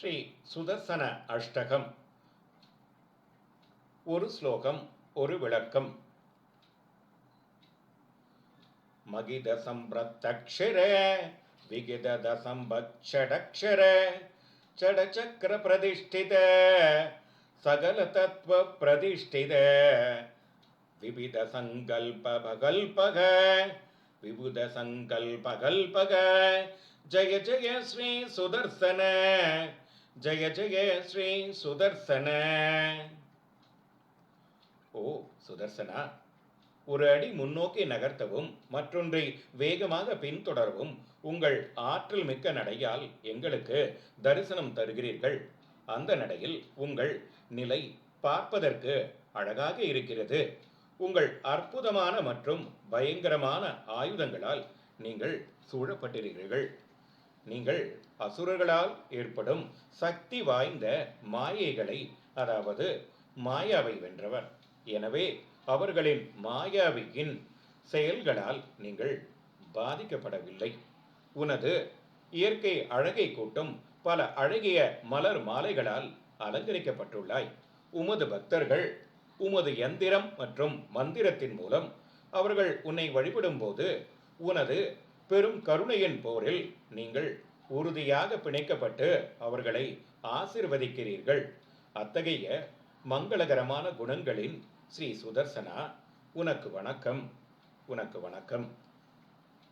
ஸ்ரீ சுதர்சன அஷ்டகம். ஒரு ஸ்லோகம் ஒரு விளக்கம். மகித சம்பிரத்தக்ஷர விகித சம்பச்சடக்ஷர சடச்சக்கர பிரதிஷ்டித சகல தத்துவ பிரதிஷ்டித விவித சங்கல்பகல்பக விபுத சங்கல்பகல்பக ஜய ஜய ஸ்ரீ சுதர்சன. ஜய ஜய ஸ்ரீ சுதர்சன. ஓ சுதர்சனா? ஒரு அடி முன்னோக்கி நகர்த்தவும் மற்றொன்றை வேகமாக பின்தொடரவும் உங்கள் ஆற்றல் மிக்க நடையால் எங்களுக்கு தரிசனம் தருகிறீர்கள். அந்த நடையில் உங்கள் நிலை பார்ப்பதற்கு அழகாக இருக்கிறது. உங்கள் அற்புதமான மற்றும் பயங்கரமான ஆயுதங்களால் நீங்கள் சூழப்பட்டிருக்கிறீர்கள். நீங்கள் அசுரர்களால் ஏற்படும் சக்தி வாய்ந்த மாயைகளை அதாவது மாயாவை வென்றவர். எனவே அவர்களின் மாயாவியின் செயல்களால் நீங்கள் பாதிக்கப்படவில்லை. உனது இயற்கை அழகை கூட்டும் பல அழகிய மலர் மாலைகளால் அலங்கரிக்கப்பட்டுள்ளாய். உமது பக்தர்கள் உமது எந்திரம் மற்றும் மந்திரத்தின் மூலம் அவர்கள் உன்னை வழிபடும்போது உனது பெரும் கருணையின் போரில் நீங்கள் உறுதியாக பிணைக்கப்பட்டு அவர்களை ஆசிர்வதிக்கிறீர்கள். அத்தகைய மங்களகரமான குணங்களின் ஸ்ரீ சுதர்சனா உனக்கு வணக்கம் உனக்கு வணக்கம்.